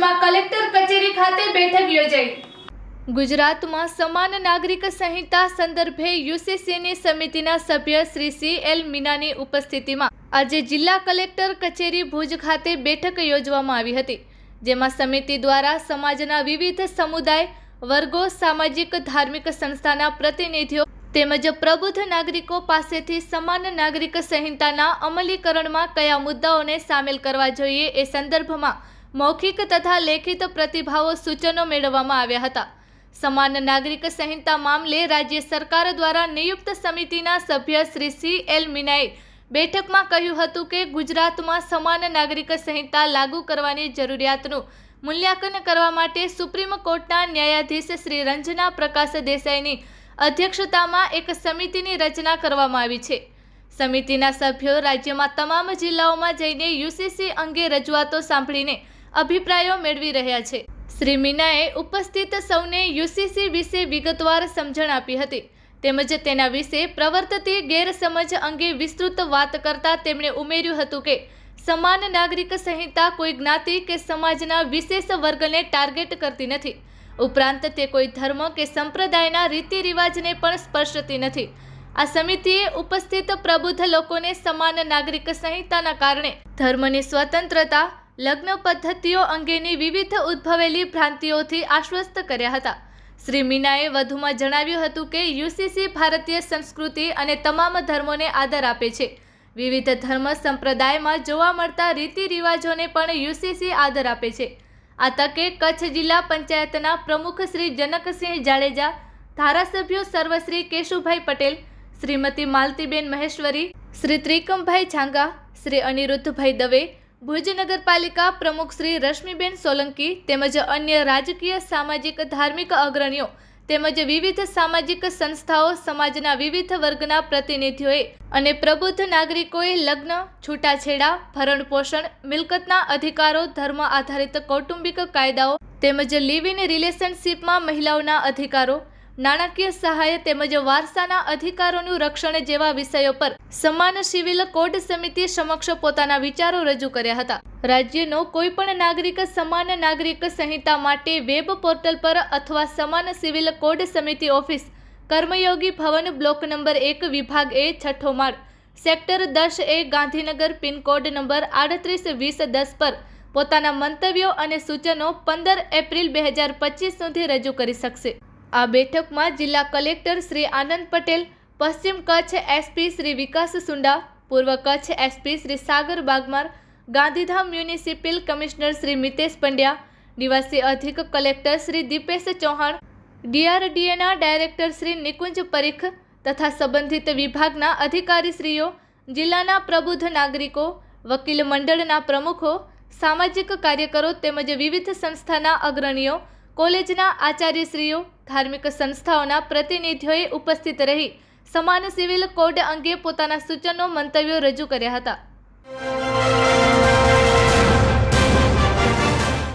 ભુજમાં કલેક્ટર કચેરી ખાતે બેઠક યોજાઈ. ગુજરાતમાં સમાન નાગરિક સંહિતા સંદર્ભે યુસીસીની સમિતિના સભ્ય શ્રી સી એલ મીનાની ઉપસ્થિતિમાં આજે જિલ્લા કલેક્ટર કચેરી ભુજ ખાતે બેઠક યોજવામાં આવી હતી, જેમાં સમિતિ દ્વારા સમાજના વિવિધ સમુદાય, વર્ગો, સામાજિક, ધાર્મિક સંસ્થાના પ્રતિનિધિઓ તેમજ પ્રબુદ્ધ નાગરિકો પાસેથી સમાન નાગરિક સંહિતાના અમલીકરણમાં કયા મુદ્દાઓને સામેલ કરવા જોઈએ એ સંદર્ભમાં મૌખિક તથા લેખિત પ્રતિભાવો સૂચનો મેળવવામાં આવ્યા હતા. સમાન નાગરિક સંહિતા મામલે રાજ્ય સરકાર દ્વારા નિયુક્ત સમિતિના સભ્ય શ્રી સી એલ મીનાએ બેઠકમાં કહ્યું હતું કે ગુજરાતમાં સમાન નાગરિક સંહિતા લાગુ કરવાની જરૂરિયાતનું મૂલ્યાંકન કરવા માટે સુપ્રીમ કોર્ટના ન્યાયાધીશ શ્રી રંજના પ્રકાશ દેસાઈની અધ્યક્ષતામાં એક સમિતિની રચના કરવામાં આવી છે. સમિતિના સભ્યો રાજ્યમાં તમામ જિલ્લાઓમાં જઈને યુસીસી અંગે રજૂઆતો સાંભળીને અભિપ્રાયો મેળવી રહ્યા છે. શ્રી મીનાએ ઉપસ્થિત સૌને યુસીસી વિશે વિગતવાર સમજણ આપી હતી. તેમજ તેના વિશે પ્રવર્તતી ગેરસમજ અંગે વિસ્તૃત વાત કરતા તેમણે ઉમેર્યું હતું કે, સમાન નાગરિક સંહિતા કોઈ જ્ઞાતિ કે સમાજના વિશેષ વર્ગને ટાર્ગેટ કરતી નથી. ઉપરાંત તે કોઈ ધર્મ કે સંપ્રદાયના રીતિ રિવાજને પણ સ્પર્શતી નથી. આ સમિતિએ ઉપસ્થિત પ્રબુદ્ધ લોકોને સમાન નાગરિક સંહિતાના કારણે ધર્મની સ્વતંત્રતા લગ્ન પદ્ધતિઓ અંગેની વિવિધ ઉદ્ભવેલી ભ્રાંતિઓથી આશ્વસ્ત કર્યા હતા. શ્રી મીનાએ વધુમાં જણાવ્યું હતું કે યુસીસી ભારતીય સંસ્કૃતિ અને તમામ ધર્મોને આદર આપે છે. વિવિધ ધર્મ સંપ્રદાયમાં જોવા મળતા રીતિ રિવાજોને પણ યુસીસી આદર આપે છે. આ તકે કચ્છ જિલ્લા પંચાયતના પ્રમુખ શ્રી જનકસિંહ જાડેજા, ધારાસભ્યો સર્વશ્રી કેશુભાઈ પટેલ, શ્રીમતી માલતીબેન મહેશ્વરી, શ્રી ત્રિકમભાઈ છાંગા, શ્રી અનિરુદ્ધભાઈ દવે ભુજ નગરપાલિકા પ્રમુખ શ્રી રશ્મિબેન સોલંકી તેમજ અન્ય રાજકીય, સામાજિક, ધાર્મિક અગ્રણીઓ તેમજ વિવિધ સામાજિક સંસ્થાઓ સમાજના વિવિધ વર્ગના પ્રતિનિધિઓએ અને પ્રબુદ્ધ નાગરિકોએ લગ્ન, છૂટાછેડા ભરણ પોષણ મિલકતના અધિકારો, ધર્મ આધારિત કૌટુંબિક કાયદાઓ તેમજ લિવ ઇન રિલેશનશીપમાં મહિલાઓના અધિકારો નાણાકીય સહાય તેમજ વારસાના અધિકારોનું રક્ષણ જેવા વિષયો પર સમાન સિવિલ કોડ સમિતિ સમક્ષ પોતાના વિચારો રજૂ કર્યા હતા. રાજ્યનો કોઈ પણ નાગરિક સમાન નાગરિક સંહિતા માટે વેબ પોર્ટલ પર અથવા સમાન સિવિલ કોડ સમિતિ office, Karmayogi Bhavan block number એક, વિભાગ એ છઠ્ઠો માળ સેક્ટર દસ એ, ગાંધીનગર પિનકોડ નંબર આડત્રીસ, વીસ, દસ પર પોતાના મંતવ્યો અને સૂચનો પંદર એપ્રિલ બે હજાર પચીસ સુધી રજૂ કરી શકશે. આ બેઠકમાં જિલ્લા કલેક્ટર શ્રી આનંદ પટેલ, પશ્ચિમ કચ્છ એસપી શ્રી વિકાસ સુંડા, પૂર્વ Kutch SP Shri Sagar Bagmar, Gandhidham municipal commissioner Shri Mitesh Pandya, નિવાસી અધિક કલેક્ટર શ્રી દીપેશ ચૌહાણ, ડીઆરડીએના ડાયરેક્ટર શ્રી નિકુંજ પરીખ તથા સંબંધિત વિભાગના અધિકારીશ્રીઓ, જિલ્લાના પ્રબુદ્ધ નાગરિકો, વકીલ મંડળના પ્રમુખો, સામાજિક કાર્યકરો તેમજ વિવિધ સંસ્થાના અગ્રણીઓ કોલેજના આચાર્યશ્રીઓ, ધાર્મિક સંસ્થાઓના પ્રતિનિધિઓએ ઉપસ્થિત રહી સમાન સિવિલ કોડ અંગે પોતાના સૂચનો, મંતવ્યો રજૂ કર્યા હતા.